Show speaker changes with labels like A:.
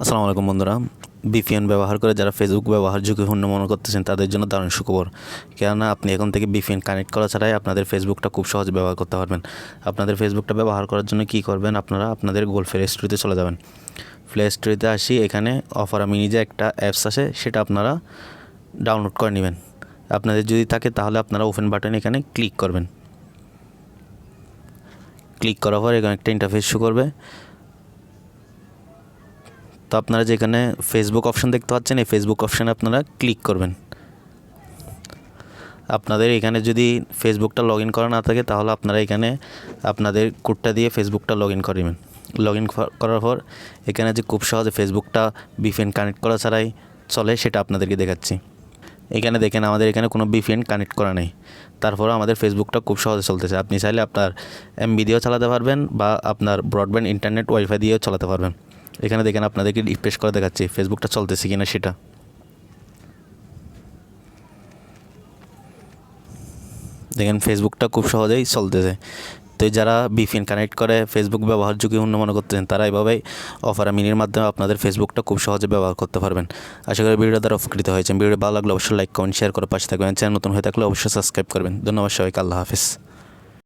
A: আসসালামু আলাইকুম বন্ধুরা। বিপিএন ব্যবহার করে যারা ফেসবুক ব্যবহার ঝুঁকিপূর্ণ মনে করতেছেন, তাদের জন্য দারুণ সুখবর। কেননা আপনি এখন থেকে বিপিএন কানেক্ট করা ছাড়াই আপনাদের ফেসবুকটা খুব সহজে ব্যবহার করতে পারবেন। আপনাদের ফেসবুকটা ব্যবহার করার জন্য কী করবেন? আপনারা আপনাদের গোল প্লে স্টোরিতে চলে যাবেন। প্লে স্টোরিতে আসি, এখানে অফার মিনি যে একটা অ্যাপস আছে, সেটা আপনারা ডাউনলোড করে নেবেন। আপনাদের যদি থাকে, তাহলে আপনারা ওপেন বাটন এখানে ক্লিক করবেন। ক্লিক করার পর এখানে একটা ইন্টারফেস শো করবে। আপনারা যেখানে ফেসবুক অপশন দেখতে পাচ্ছেন, এই ফেসবুক অপশানে আপনারা ক্লিক করবেন। আপনাদের এখানে যদি ফেসবুকটা লগ ইন করা না থাকে, তাহলে আপনারা এখানে আপনাদের কোডটা দিয়ে ফেসবুকটা লগ ইন করবেন লগ ইন করার পর এখানে যে খুব সহজে ফেসবুকটা বিপিএন কানেক্ট করা ছাড়াই চলে, সেটা আপনাদেরকে দেখাচ্ছি। এখানে দেখেন, আমাদের এখানে কোনো বিপিএন কানেক্ট করা নেই। তারপরে আমাদের ফেসবুকটা খুব সহজে চলতেছে। আপনি চাইলে আপনার এমবি দিয়েও চালাতে পারবেন বা আপনার ব্রডব্যান্ড ইন্টারনেট ওয়াইফাই দিয়েও চালাতে পারবেন। এখানে দেখেন আপনাদেরকে রিফ্রেশ করে দেখাচ্ছি ফেসবুকটা চলতেছে কিনা সেটা। দেখেন ফেসবুকটা খুব সহজেই চলতেছে। তো যারা বিপিএন কানেক্ট করে ফেসবুক ব্যবহার ঝুঁকিপূর্ণ মনে করতেছেন, তারা এভাবেই অফার মিনির মাধ্যমে আপনাদের ফেসবুকটা খুব সহজে ব্যবহার করতে পারবেন। আশা করি ভিডিও দ্বারা উপকৃত হয়েছেন। ভিডিও ভালো লাগলে অবশ্যই লাইক কমেন্ট শেয়ার করে পাশে থাকবেন। চ্যানেল নতুন হয়ে থাকলে অবশ্যই সাবস্ক্রাইব করবেন। ধন্যবাদ সবাইকে। আল্লাহ হাফিজ।